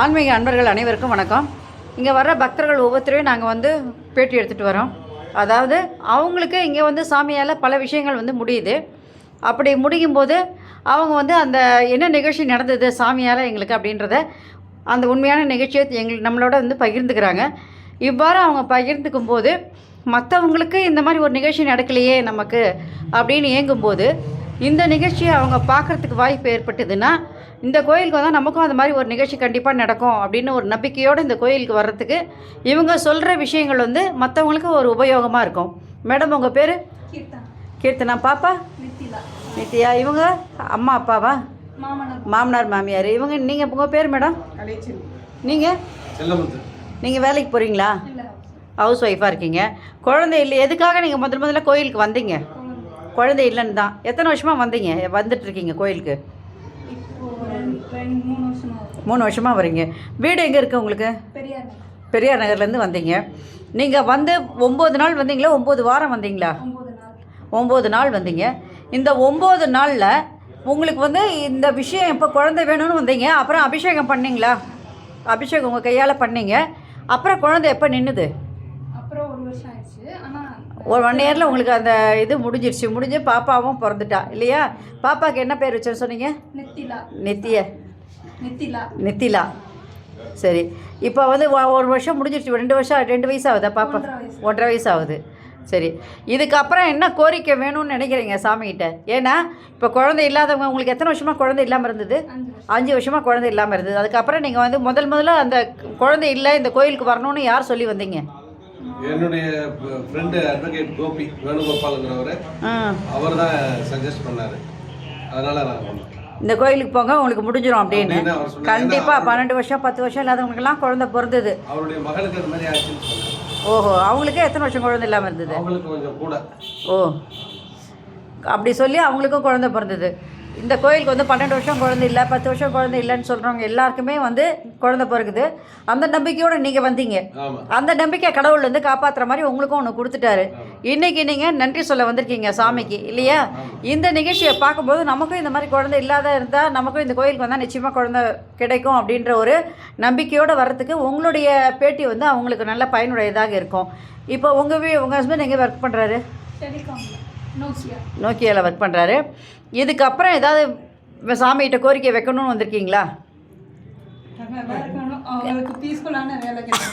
ஆன்மீக அன்பர்கள் அனைவருக்கும் வணக்கம். இங்கே வர்ற பக்தர்கள் ஒவ்வொருத்தரையும் நாங்கள் வந்து பேட்டி எடுத்துகிட்டு வரோம். அதாவது அவங்களுக்கு இங்கே வந்து சாமியால் பல விஷயங்கள் வந்து முடியுது. அப்படி முடியும் போது அவங்க வந்து அந்த என்ன நிகழ்ச்சி நடந்தது சாமியால் எங்களுக்கு அப்படின்றத அந்த உண்மையான நிகழ்ச்சியை எங்களுக்கு நம்மளோட வந்து பகிர்ந்துக்கிறாங்க. இவ்வாறு அவங்க பகிர்ந்துக்கும் போது மற்றவங்களுக்கு இந்த மாதிரி ஒரு நிகழ்ச்சி நடக்கலையே நமக்கு அப்படின்னு ஏங்கும்போது இந்த நிகழ்ச்சியை அவங்க பார்க்குறதுக்கு வாய்ப்பு ஏற்பட்டதுன்னா இந்த கோயிலுக்கு வந்தால் நமக்கும் அந்த மாதிரி ஒரு நிகழ்ச்சி கண்டிப்பாக நடக்கும் அப்படின்னு ஒரு நம்பிக்கையோடு இந்த கோயிலுக்கு வர்றதுக்கு இவங்க சொல்கிற விஷயங்கள் வந்து மற்றவங்களுக்கு ஒரு உபயோகமாக இருக்கும். மேடம் உங்கள் பேர்? கீர்த்தனா. கீர்த்தனா. பாப்பா? நித்யா இவங்க அம்மா அப்பாவா? மாமனார். மாமனார் மாமியார். இவங்க நீங்கள் உங்கள் பேர் மேடம்? நீங்கள் செல்லமுத்து. நீங்கள் வேலைக்கு போகிறீங்களா இல்லை. ஹவுஸ் ஒய்ஃபாக இருக்கீங்க. குழந்தை இல்லை எதுக்காக நீங்கள் முதல் முதல்ல கோயிலுக்கு வந்தீங்க? குழந்தை இல்லைன்னு தான். எத்தனை வருஷமாக வந்தீங்க? வந்துட்டு இருக்கீங்க கோயிலுக்கு? மூணு மூணு வருஷமாக வரீங்க. வீடு எங்கே இருக்குது உங்களுக்கு? பெரியார் பெரியார் நகர்லேருந்து வந்தீங்க. நீங்கள் வந்து ஒம்பது நாள் வந்தீங்களா? ஒம்பது வாரம் வந்தீங்களா? ஒம்பது நாள் வந்தீங்க. இந்த ஒம்பது நாளில் உங்களுக்கு வந்து இந்த விஷயம் இப்போ குழந்தை வேணும்னு வந்தீங்க. அப்புறம் அபிஷேகம் பண்ணீங்களா? அபிஷேகம் உங்கள் கையால் பண்ணீங்க. அப்புறம் குழந்தை எப்போ நின்றுது அப்புறம் ஒரு வருஷம் ஆயிடுச்சு ஆனால் ஒரு ஒன் இயரில் உங்களுக்கு அந்த இது முடிஞ்சிருச்சு. முடிஞ்சு பாப்பாவும் பிறந்துட்டா. இல்லையா? பாப்பாவுக்கு என்ன பேர் வச்சேன்னு சொன்னீங்க? நித்திலா. நித்திய. நித்திலா. நித்திலா. சரி. இப்போ வந்து ஒரு வருஷம் முடிஞ்சிருச்சு. ரெண்டு வருஷம் ரெண்டு வயசு ஆகுதா பாப்பா? ஒன்றரை வயசு. ஆகுது. சரி. இதுக்கப்புறம் என்ன கோரிக்கை வேணும்னு நினைக்கிறீங்க சாமிகிட்ட? ஏன்னா இப்போ குழந்தை இல்லாதவங்க உங்களுக்கு எத்தனை வருஷமாக குழந்தை இல்லாமல் இருந்தது? அஞ்சு வருஷமாக குழந்தை இல்லாமல் இருந்தது. அதுக்கப்புறம் நீங்கள் வந்து முதல் முதல்ல அந்த குழந்தை இல்லை இந்த கோயிலுக்கு வரணும்னு யார் சொல்லி வந்தீங்க? என்னுடைய ஃப்ரெண்டு அட்வொகேட் கோபி வேணுகோபாலுங்கிறவர் அவர் தான் சஜஸ்ட் பண்ணாரு. அதனால நான். இந்த கோயிலுக்கு போங்க உங்களுக்கு முடிஞ்சிடும் அப்படின்னு. கண்டிப்பாக பன்னெண்டு வருஷம் பத்து வருஷம் இல்லாதவங்களுக்கெல்லாம் குழந்தை பிறந்தது. அவருடைய மகளுக்கு அது மாதிரி ஆச்சுன்னு ஓஹோ அவங்களுக்கே எத்தனை வருஷம் குழந்தை இல்லாமல் இருந்தது? அவங்களுக்கு கொஞ்சம் கூட. ஓ. அப்படி சொல்லி அவங்களுக்கும் குழந்தை பிறந்தது. இந்த கோயிலுக்கு வந்து பன்னெண்டு வருஷம் குழந்தை இல்லை பத்து வருஷம் குழந்தை இல்லைன்னு சொல்கிறவங்க எல்லாருக்குமே வந்து குழந்தை பிறகுது அந்த நம்பிக்கையோடு நீங்கள் வந்தீங்க. ஆமா. அந்த நம்பிக்கை கடவுள் வந்து காப்பாற்றுற மாதிரி உங்களுக்கும் ஒன்று கொடுத்துட்டாரு. இன்னைக்கு நீங்கள் நன்றி சொல்ல வந்திருக்கீங்க சாமிக்கு இல்லையா? இந்த நிகழ்ச்சியை பார்க்கும்போது நமக்கும் இந்த மாதிரி குழந்தை இல்லாத இருந்தால் நமக்கும் இந்த கோயிலுக்கு வந்தால் நிச்சயமாக குழந்தை கிடைக்கும் அப்படின்ற ஒரு நம்பிக்கையோடு வர்றதுக்கு உங்களுடைய பேட்டி வந்து அவங்களுக்கு நல்ல பயனுடையதாக இருக்கும். இப்போ உங்கள் வீ உங்கள் ஹஸ்பண்ட் எங்கே ஒர்க் பண்ணுறாரு நோக்கியாவில் ஒர்க் பண்ணுறாரு இதுக்கப்புறம் ஏதாவது சாமிகிட்ட கோரிக்கை வைக்கணும்னு வந்திருக்கீங்களா?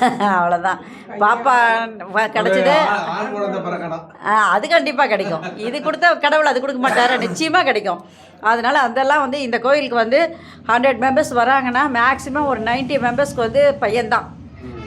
அவ்வளோதான் பாப்பா கிடைச்சது. அது கண்டிப்பாக கிடைக்கும். இது கொடுத்த கடவுள் அது கொடுக்க மாட்டாரு. நிச்சயமாக கிடைக்கும். அதனால் அதெல்லாம் வந்து இந்த கோயிலுக்கு வந்து ஹண்ட்ரட் மெம்பர்ஸ் வராங்கன்னா மேக்ஸிமம் ஒரு 90 மெம்பர்ஸ்க்கு வந்து பையன்தான்.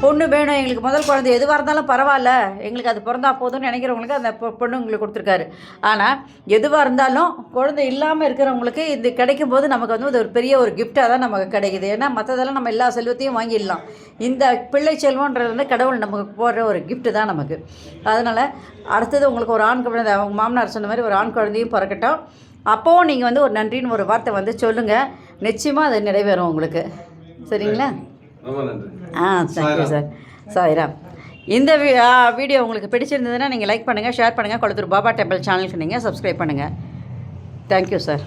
பொண்ணு வேணும் எங்களுக்கு முதல் குழந்தை எதுவாக இருந்தாலும் பரவாயில்ல. எங்களுக்கு அது பிறந்தா போதும்னு நினைக்கிறவங்களுக்கு அந்த பொ- பொண்ணு உங்களுக்கு கொடுத்துருக்காரு. ஆனால் எதுவாக இருந்தாலும் குழந்தை இல்லாமல் இருக்கிறவங்களுக்கு இது கிடைக்கும் போது நமக்கு வந்து ஒரு பெரிய ஒரு கிஃப்டாக தான் நமக்கு கிடைக்குது. ஏன்னா மற்றதெல்லாம் நம்ம எல்லா செல்வத்தையும் வாங்கிடலாம். இந்த பிள்ளை செல்வன்றது வந்து கடவுள் நமக்கு போடுற ஒரு கிஃப்ட்டு தான் நமக்கு. அதனால் அடுத்தது உங்களுக்கு ஒரு ஆண் குழந்தை அவங்க மாமனார் சொன்ன மாதிரி ஒரு ஆண் குழந்தையும் பிறக்கட்டும். அப்போவும் நீங்கள் வந்து ஒரு நன்றின்னு ஒரு வார்த்தை வந்து சொல்லுங்கள் நிச்சயமாக அது நிறைவேறும் உங்களுக்கு. சரிங்களா? ரொம்ப நன்றி. ஆ தேங்க்யூ சார் சாய்ராம். இந்த வீடியோ உங்களுக்கு பிடிச்சிருந்ததுன்னா நீங்கள் லைக் பண்ணுங்கள் ஷேர் பண்ணுங்கள் கொளத்தூர் பாபா டெம்பிள் சேனலுக்கு நீங்கள் சப்ஸ்கிரைப் பண்ணுங்கள் தேங்க்யூ சார்.